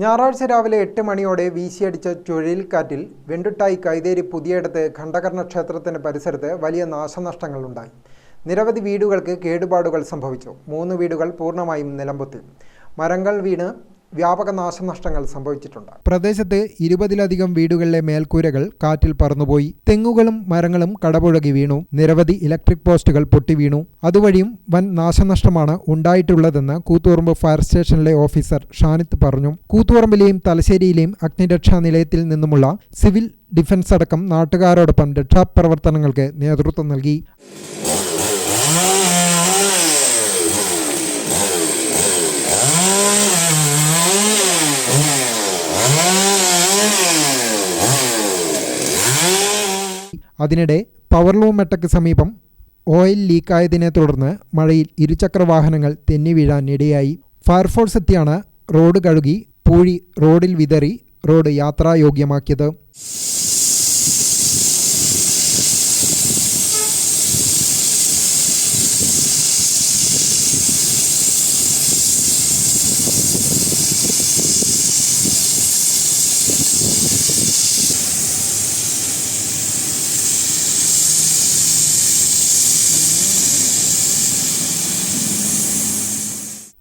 ഞായറാഴ്ച രാവിലെ എട്ട് മണിയോടെ വീശിയടിച്ച ചുഴലിക്കാറ്റിൽ വെണ്ടുട്ടായി കൈതേരി പുതിയടത്ത് ഖണ്ഡകർണ ക്ഷേത്രത്തിന് പരിസരത്ത് വലിയ നാശനഷ്ടങ്ങളുണ്ടായി. നിരവധി വീടുകൾക്ക് കേടുപാടുകൾ സംഭവിച്ചു. മൂന്ന് വീടുകൾ പൂർണമായും നിലമ്പൊത്തി മരങ്ങൾ വീണ് വ്യാപക നാശനഷ്ടങ്ങൾ സംഭവിച്ചിട്ടുണ്ട്. പ്രദേശത്ത് ഇരുപതിലധികം വീടുകളിലെ മേൽക്കൂരകൾ കാറ്റിൽ പറന്നുപോയി. തെങ്ങുകളും മരങ്ങളും കടപുഴകി വീണു. നിരവധി ഇലക്ട്രിക് പോസ്റ്റുകൾ പൊട്ടി വീണു. അതുവഴിയും വൻ നാശനഷ്ടമാണ് ഉണ്ടായിട്ടുള്ളതെന്ന് കൂത്തുപറമ്പ് ഫയർ സ്റ്റേഷനിലെ ഓഫീസർ ഷാനിത്ത് പറഞ്ഞു. കൂത്തുപറമ്പിലെയും തലശ്ശേരിയിലെയും അഗ്നിരക്ഷാ നിലയത്തിൽ നിന്നുമുള്ള സിവിൽ ഡിഫൻസ് അടക്കം നാട്ടുകാരോടൊപ്പം രക്ഷാപ്രവർത്തനങ്ങൾക്ക് നേതൃത്വം നൽകി. അതിനിടെ പവർലൂം മെട്ടയ്ക്ക് സമീപം ഓയിൽ ലീക്കായതിനെ തുടർന്ന് മഴയിൽ ഇരുചക്ര വാഹനങ്ങൾ തെന്നി വീഴാൻ ഇടയായി. ഫയർഫോഴ്സ് എത്തിയാണ് റോഡ് കഴുകി പൂഴി റോഡിൽ വിതറി റോഡ് യാത്രായോഗ്യമാക്കിയത്.